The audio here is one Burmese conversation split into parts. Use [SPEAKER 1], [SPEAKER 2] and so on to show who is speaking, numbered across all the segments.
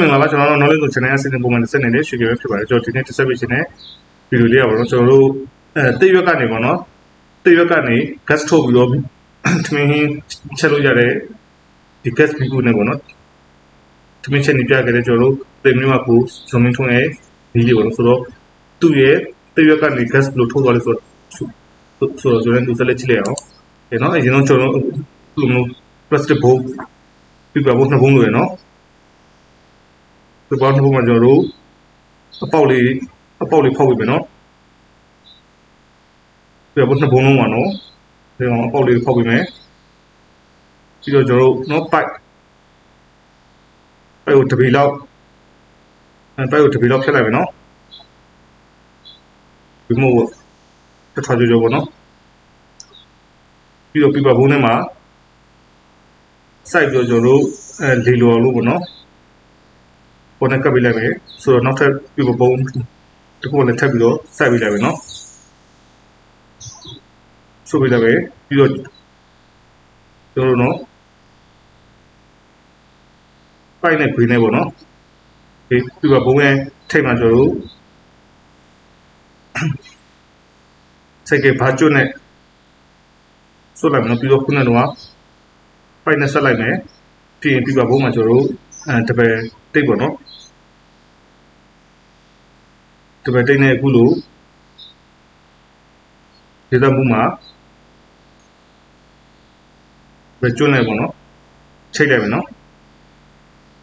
[SPEAKER 1] မင်္ဂလာပါကျွန်တော်တို့ knowledge ကို channel အစီအစဉ်ပုံမှန်တစ်စက်နေတဲ့ရွှေကြပဲဖြစ်ပါတယ်ကျွန်တော်ဒီနေ့တစ်ဆက်ပေးခြင်းနဲ့ဗီဒီယိုလေးရပါတော့ကျွန်တော်တို့အဲတိတ်ရွက်ကနေပေါ့နော်တိတ်ရွက်ကနေ gas ထုတ်ပြီးတော့ထမင်းဟင်းချက်လို့ရတဲ့ဒီ gas ပြီးကူနဲ့ပေါ့နော်ထမင်းချက်နေပြခဲ့တဲ့ကျွန်တော်တို့တိတ်မျိုးကကိုဇုံမင်းထုံးရဲ့ဒီလေးပေါ့နော်ဆိုတော့သူ့ရဲ့တိတ်ရွက်ကနေ gas လို့ထုတ်သွားလို့ဆိုတော့ဆိုတော့ကျွန်တော်တို့ဆက်လက်ကြည့်လိုက်အောင်ဒီနော်အရင်ဆုံးကျွန်တော်တို့ဘယ်လိုမျိုး plastic bowl ပြပါဖို့နှစ်ဘုံလို့ရနော် ဒီဘောင်းဘုံမှာကျွန်တော်တို့အပေါက်လေးအပေါက်လေးဖောက်ပြီးမယ်နော်ဒီဘောင်းနှစ်ဘုံလုံးပါနော်ဒီကောင်အပေါက်လေးဖောက်ပြီးမယ်ပြီးတော့ကျွန်တော်တို့နော်ပိုက်ပိုက်ကိုတပီလောက်အဲပိုက်ကိုတပီလောက်ဖြတ်လိုက်မယ်နော်ဒီမို့တစ်ထွားကြောကြောပေါ့နော်ပြီးတော့ပြပါဘုံထဲမှာစိုက်ပြီးတော့ကျွန်တော်တို့အဲလေလော်လို့ပေါ့နော် ပေါ်နဲ့ကပ်ပေးလိုက်မယ်ဆိုတော့နောက်ထပ်ပြပပုံတစ်ခုလည်းထပ်ပြီးတော့စိုက်ပေးလိုက်မယ်နော်ဆိုပေးလိုက်မယ်ပြီးတော့ကျွန်တော်တို့နော်ပိုက်နဲ့ခွေးနဲ့ပေါ့နော်ဒီပြပပုံရဲ့ထိတ်မှာကျွန်တော်တို့စိတ်ကဘာကျွတ်နဲ့ဆိုလိုက်မယ်နော်ပြီးတော့ခုနကတော့ပိုက်နဲ့ဆက်လိုက်မယ်ပြီးရင်ပြပပုံမှာကျွန်တော်တို့အဲတပယ်တိတ်ပေါ့နော် တပည့်တိတ်နေအခုလို့ဒေသမှုမှာပဲကျွန်းနေပေါ့နော်ချိတ်လိုက်မယ်နော်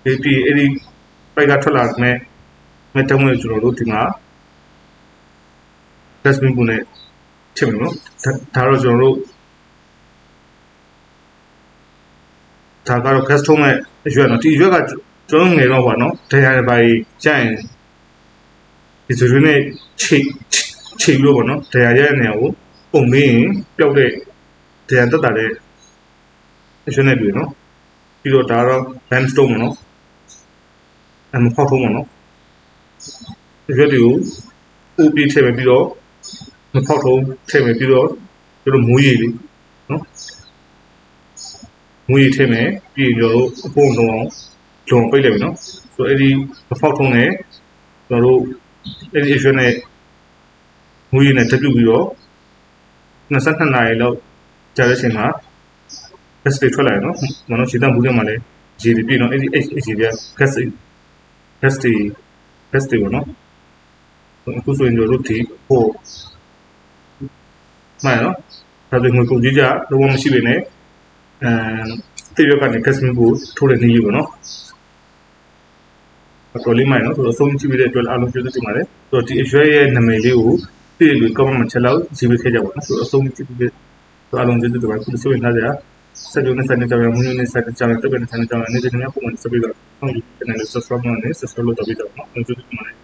[SPEAKER 1] ဒီဒီအဲ့ဒီပိုက်ကထွက်လာမယ်မတမွေကျွန်တော်တို့ဒီမှာ dustbin ပုံနဲ့ချိန်မယ်နော်ဒါတော့ကျွန်တော်တို့ဒါကတော့ gas ထုံးမဲ့အရွက်နော်ဒီအရွက်ကကျွန်တော်ငယ်တော့ပါနော်တရားရပါကြီးကြာရင် ဒီဆိုရင်ချိန်ချိန်လို့ပေါ့နော်တရားရဲ့နေရာကိုပုံမင်းပျောက်တဲ့တရားတက်တာတဲ့အရွက်နဲ့တွေ့နော်ပြီးတော့ဒါတော့ limestone ပေါ့နော်အမဖောက်ထုံးပေါ့နော်အရွက်တွေကိုဥပီထည့်မယ်ပြီးတော့မဖောက်ထုံးထည့်မယ်ပြီးတော့တို့မိုးရည်လေးနော်မိုးရည်ထည့်မယ်ပြီးရင်ကျွန်တော်တို့အပုံလုံးအောင်ဂျုံပိတ်လိုက်ပြီနော်ဆိုတော့အဲ့ဒီမဖောက်ထုံးနဲ့ကျွန်တော်တို့ အဲ့ဒီ issue နဲ့ငွေနဲ့တက်ပြုတ်ပြီးတော့22နာရီလောက်ကြာတဲ့အချိန်မှာ gas တွေထွက်လာရနော်မနော်ခြေတံဘူးထဲမှာလည်းရေတွေပြည့်နော်အဲ့ဒီ H H တွေ gas တွေ gas တွေ gas တွေပေါ့နော်အခုဆိုရင်တို့ဒီဟိုမှန်နော်ဒါပေမဲ့ကိုကြီးကြတော့မရှိပေနဲ့အဲတိရကနေ gas မျိုးကိုထိုးတဲ့နည်းလေးပေါ့နော် အတော်လေးမိုင်နော်ဆိုတော့အဆုံးကြည့်ပြီးတဲ့အတွက်အားလုံးကျေးဇူးတင်ပါတယ်ဆိုတော့ဒီအရွယ်ရဲ့နာမည်လေးကိုသိရလို့ comment ချက်လောက်ရေးပေးခဲ့ကြပါတော့ဆိုတော့အဆုံးကြည့်ပြီးတဲ့ဆိုအားလုံးကျေးဇူးတင်ပါတယ်ခုဆိုရင်လာကြစက်ရုံနဲ့စက်နေကြရမွေးနေ့စက်ကြရတက်တဲ့စက်နေကြရနေနေပုံမှန်စပီးတော့ဟုတ်ဒီ channel subscribe လုပ်နေ subscribe လုပ်တော့ပြီးတော့နော်ကျေးဇူးတင်ပါတယ်